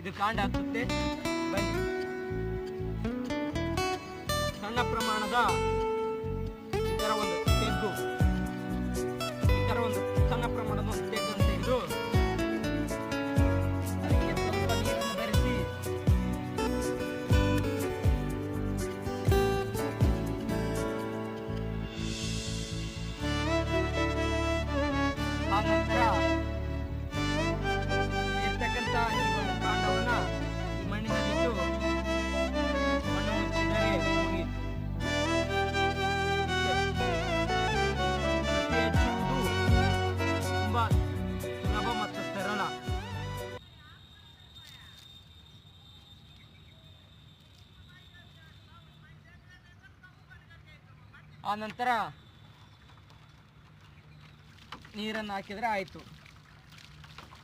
ಇದು ಕಾಂಡ ಆಗ್ತದೆ ಬನ್ನಿ. ಸಣ್ಣ ಪ್ರಮಾಣದ ಆನಂತರ ನೀರನ್ನು ಹಾಕಿದರೆ ಆಯಿತು.